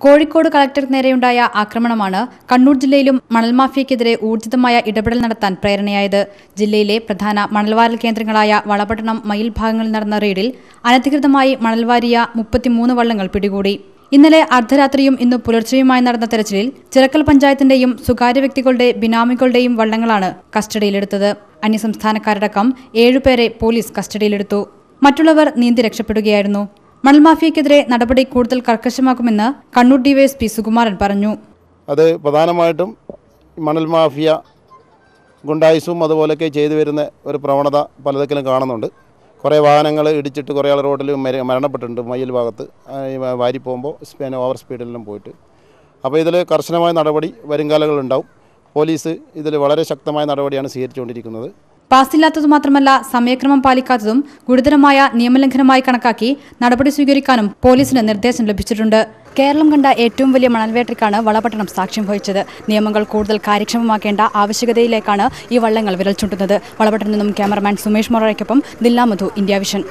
കോഴിക്കോട് കളക്ടർക്ക് നേരെയുണ്ടായ ആക്രമണമാണ് കണ്ണൂർ ജില്ലയിലും മണൽ മാഫിയക്കെതിരെ ഊർജിതമായ ഇടപെടൽ നടത്താൻ പ്രേരണയായത്. ജില്ലയിലെ പ്രധാന മണൽവാരൽ കേന്ദ്രങ്ങളായ വളപട്ടണം മയിൽ ഭാഗങ്ങളിൽ നടന്ന റെയ്ഡിൽ അനധികൃതമായി മണൽവാരിയ മുപ്പത്തിമൂന്ന് വള്ളങ്ങൾ പിടികൂടി. ഇന്നലെ അർദ്ധരാത്രിയും ഇന്ന് പുലർച്ചെയുമായി നടന്ന തെരച്ചിലിൽ ചിറക്കൽ പഞ്ചായത്തിന്റെയും സ്വകാര്യ വ്യക്തികളുടെ ബിനാമികളുടെയും വള്ളങ്ങളാണ് കസ്റ്റഡിയിലെടുത്തത്. അന്യസംസ്ഥാനക്കാരടക്കം ഏഴുപേരെ പോലീസ് കസ്റ്റഡിയിലെടുത്തു. മറ്റുള്ളവർ നീന്തി രക്ഷപ്പെടുകയായിരുന്നു. മണൽ മാഫിയക്കെതിരെ നടപടി കൂടുതൽ കർക്കശമാക്കുമെന്ന് കണ്ണൂർ ഡിവൈഎസ്പി സുകുമാരൻ പറഞ്ഞു. അത് പ്രധാനമായിട്ടും മണൽ മാഫിയ ഗുണ്ടായിസും അതുപോലെയൊക്കെ ചെയ്തു വരുന്ന ഒരു പ്രവണത പലതൊക്കെ കാണുന്നുണ്ട്. കുറേ വാഹനങ്ങൾ ഇടിച്ചിട്ട് കുറേ ആൾ റോഡിൽ മരണപ്പെട്ടിട്ടുണ്ട് മയ്യൽ ഭാഗത്ത്. വാരി പോകുമ്പോൾ സ്പീഡ് ഓവർ സ്പീഡിലെല്ലാം പോയിട്ട്. അപ്പോൾ ഇതിൽ കർശനമായ നടപടി വരും വരുംകാലങ്ങളുണ്ടാവും പോലീസ് ഇതിൽ വളരെ ശക്തമായ നടപടിയാണ് സ്വീകരിച്ചുകൊണ്ടിരിക്കുന്നത്. പാസില്ലാത്തതു മാത്രമല്ല സമയക്രമം പാലിക്കാത്തതും ഗുരുതരമായ നിയമലംഘനമായി കണക്കാക്കി നടപടി സ്വീകരിക്കാനും പോലീസിന് നിർദ്ദേശം ലഭിച്ചിട്ടുണ്ട്. കേരളം കണ്ട ഏറ്റവും വലിയ മണൽവേട്ടയ്ക്കാണ് വളപട്ടണം സാക്ഷ്യം വഹിച്ചത്. നിയമങ്ങൾ കൂടുതൽ കാര്യക്ഷമമാക്കേണ്ട ആവശ്യകതയിലേക്കാണ് ഈ വള്ളങ്ങൾ വിരൽ ചൂണ്ടുന്നത് വളപട്ടണം നിന്നും ക്യാമറമാൻ സുമേഷ് മൊറയ്ക്കൊപ്പം ദില്ലാമധു ഇന്ത്യ വിഷൻ.